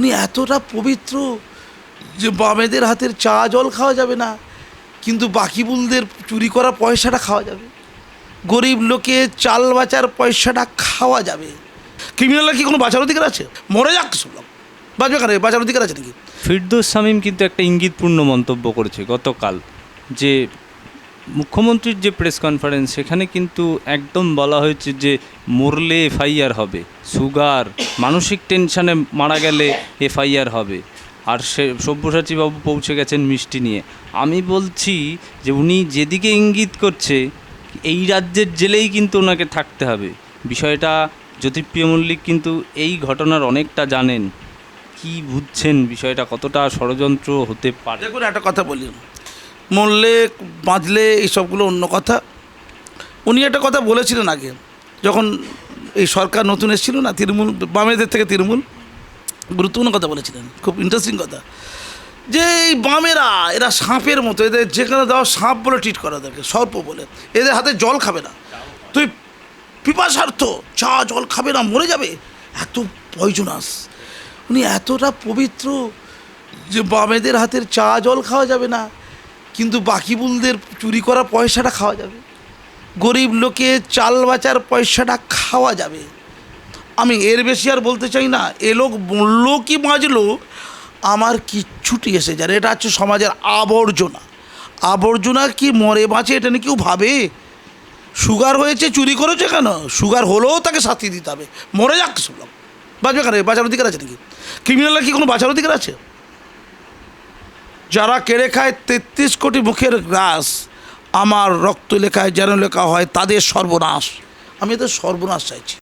উনি এতটা পবিত্র যে বামেদের হাতের চা জল খাওয়া যাবে না, কিন্তু বাকি বুলদের চুরি করা পয়সাটা খাওয়া যাবে। গরিব লোকে চাল বাঁচার পয়সাটা খাওয়া যাবে। ক্রিমিনালরা কি কোনো বাঁচার অধিকার আছে? মরে যাক শুনলাম বাঁচবে কেন বাঁচার অধিকার আছে নাকি? ফিরদৌস শামীম কিন্তু একটা ইঙ্গিতপূর্ণ মন্তব্য করেছে গতকাল, যে মুখ্যমন্ত্রীর যে প্রেস কনফারেন্স সেখানে কিন্তু একদম বলা হয়েছে যে মরলে এফআইআর হবে, সুগার, মানসিক টেনশানে মারা গেলে এফআইআর হবে। আর সে সব্যসাচীবাবু পৌঁছে গেছেন মিষ্টি নিয়ে। আমি বলছি যে উনি যেদিকে ইঙ্গিত করছে, এই রাজ্যের জেলেই কিন্তু ওনাকে থাকতে হবে। বিষয়টা জ্যোতিপ্রিয় মল্লিক কিন্তু এই ঘটনার অনেকটা জানেন। কি বুঝছেন বিষয়টা, কতটা ষড়যন্ত্র হতে পারে? একটা কথা বলি। মরলে, বাঁচলে এইসবগুলো অন্য কথা। উনি একটা কথা বলেছিলেন আগে, যখন এই সরকার নতুন এসেছিল না, তৃণমূল, বামেদের থেকে তৃণমূল, গুরুত্বপূর্ণ কথা বলেছিলেন, খুব ইন্টারেস্টিং কথা। যে এই বামেরা, এরা সাপের মতো, এদের যেখানে দেওয়া সাপ বলে ট্রিট করা ওদেরকে সর্প বলে। এদের হাতে জল খাবে না। তুই পিপাসার্থ চা জল খাবে না, মরে যাবে। এত পয়জনাস উনি এতটা পবিত্র যে বামেদের হাতের চা জল খাওয়া যাবে না। কিন্তু বাকি বুলদের চুরি করা পয়সাটা খাওয়া যাবে। গরিব লোকে চাল বাঁচার পয়সাটা খাওয়া যাবে। আমি এর বেশি আর বলতে চাই না, এ লোক মরলো কি বাঁচলো, আমার কিচ্ছুটি এসে যায় এটা হচ্ছে সমাজের আবর্জনা। আবর্জনা কি মরে বাঁচে এটা নিয়ে কেউ ভাবে? সুগার হয়েছে, চুরি করেছে কেন? সুগার হলেও তাকে শাস্তি দিতে হবে। মরে যাক শুনলাম বাঁচবে কেন বাঁচার অধিকার আছে নাকি? ক্রিমিনালরা কি কোনো বাঁচার অধিকার আছে? যারা কেড়ে খায় তেত্রিশ কোটি মুখের গ্রাস, আমার রক্ত লেখায় যেন লেখা হয় তাদের সর্বনাশ। আমি এদের সর্বনাশ চাইছি।